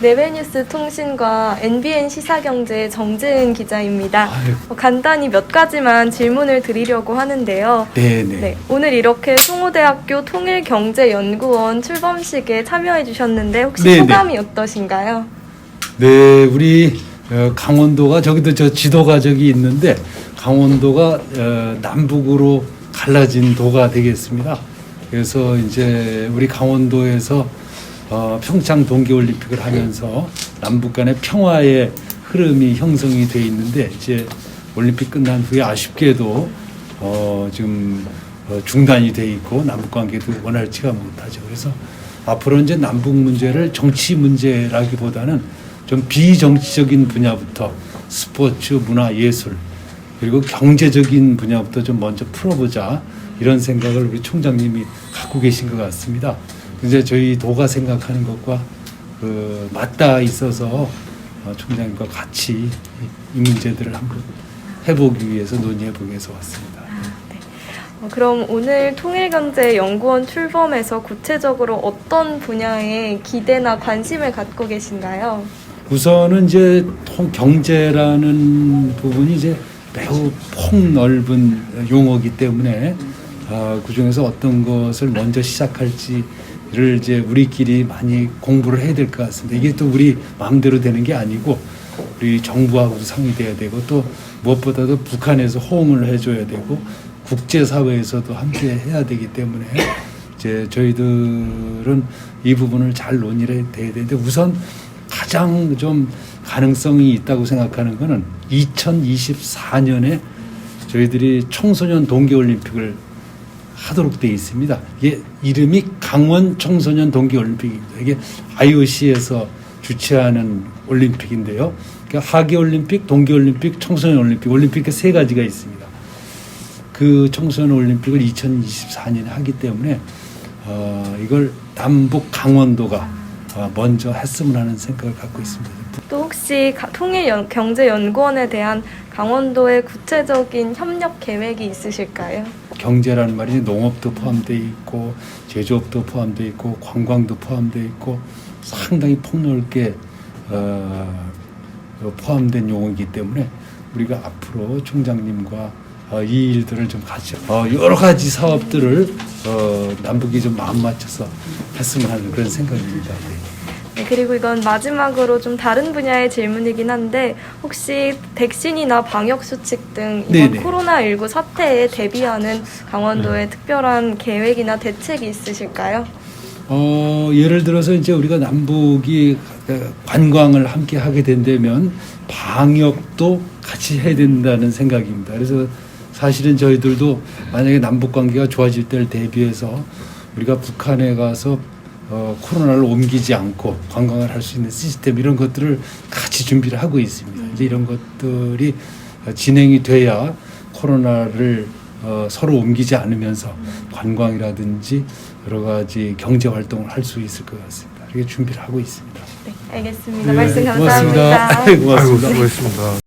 네베뉴스 통신과 NBN 시사경제 정재은 기자입니다. 아유, 어, 간단히 몇 가지만 질문을 드리려고 하는데요. 네네. 네, 오늘 이렇게 송호대학교 통일경제연구원 출범식에 참여해 주셨는데 혹시 네네. 소감이 어떠신가요? 네, 우리 어, 강원도가 저기도 저 지도가 저기 있는데 강원도가 어, 남북으로 갈라진 도가 되겠습니다. 그래서 이제 우리 강원도에서 어, 평창 동계올림픽을 하면서 남북 간의 평화의 흐름이 형성이 돼 있는데 이제 올림픽 끝난 후에 아쉽게도 어, 지금 어, 중단이 돼 있고 남북 관계도 원활치가 못하죠. 그래서 앞으로 이제 남북 문제를 정치 문제라기보다는 좀 비정치적인 분야부터 스포츠, 문화, 예술 그리고 경제적인 분야부터 좀 먼저 풀어보자 이런 생각을 우리 총장님이 갖고 계신 것 같습니다. 이제 저희 도가 생각하는 것과 그 맞닿아 있어서 어, 총장님과 같이 이, 이 문제들을 한번 해보기 위해서 논의해보기 위해서 왔습니다. 어, 그럼 오늘 통일경제연구원 출범에서 구체적으로 어떤 분야에 기대나 관심을 갖고 계신가요? 우선은 이제 통 경제라는 부분이 이제 매우 폭넓은 용어이기 때문에 아, 그 중에서 어떤 것을 먼저 시작할지를 이제 우리끼리 많이 공부를 해야 될 것 같습니다. 이게 또 우리 마음대로 되는 게 아니고 우리 정부하고도 상의돼야 되고 또 무엇보다도 북한에서 호응을 해줘야 되고 국제사회에서도 함께 해야 되기 때문에 이제 저희들은 이 부분을 잘 논의를 해야 되는데 우선 가장 좀 가능성이 있다고 생각하는 거는 2024년에 저희들이 청소년 동계올림픽을 하도록 되어 있습니다. 이게 이름이 강원 청소년 동계 올림픽입니다. 이게 IOC에서 주최하는 올림픽인데요. 그러니까 하계 올림픽, 동계 올림픽, 청소년 올림픽, 올림픽 세 가지가 있습니다. 그 청소년 올림픽을 2024년에 하기 때문에 어, 이걸 남북 강원도가 어, 먼저 했으면 하는 생각을 갖고 있습니다. 또 혹시 가- 통일경제연구원에 대한 강원도의 구체적인 협력 계획이 있으실까요? 경제라는 말이 농업도 포함되어 있고 제조업도 포함되어 있고 관광도 포함되어 있고 상당히 폭넓게 어, 포함된 용어이기 때문에 우리가 앞으로 총장님과 어, 이 일들을 좀 같이 어, 여러 가지 사업들을 어, 남북이 좀 마음 맞춰서 했으면 하는 그런 생각입니다. 네. 네, 그리고 이건 마지막으로 좀 다른 분야의 질문이긴 한데 혹시 백신이나 방역 수칙 등 이번 네네. 코로나19 사태에 대비하는 강원도의 특별한 계획이나 대책이 있으실까요? 어, 예를 들어서 이제 우리가 남북이 그 관광을 함께 하게 된다면 방역도 같이 해야 된다는 생각입니다. 그래서 사실은 저희들도 만약에 남북 관계가 좋아질 때를 대비해서 우리가 북한에 가서 어, 코로나를 옮기지 않고 관광을 할 수 있는 시스템 이런 것들을 같이 준비를 하고 있습니다. 이제 이런 것들이 어, 진행이 돼야 코로나를 어, 서로 옮기지 않으면서 관광이라든지 여러 가지 경제 활동을 할 수 있을 것 같습니다. 이렇게 준비를 하고 있습니다. 네, 알겠습니다. 네, 말씀 고맙습니다. 감사합니다. 고맙습니다. 아이고, 수고했습니다.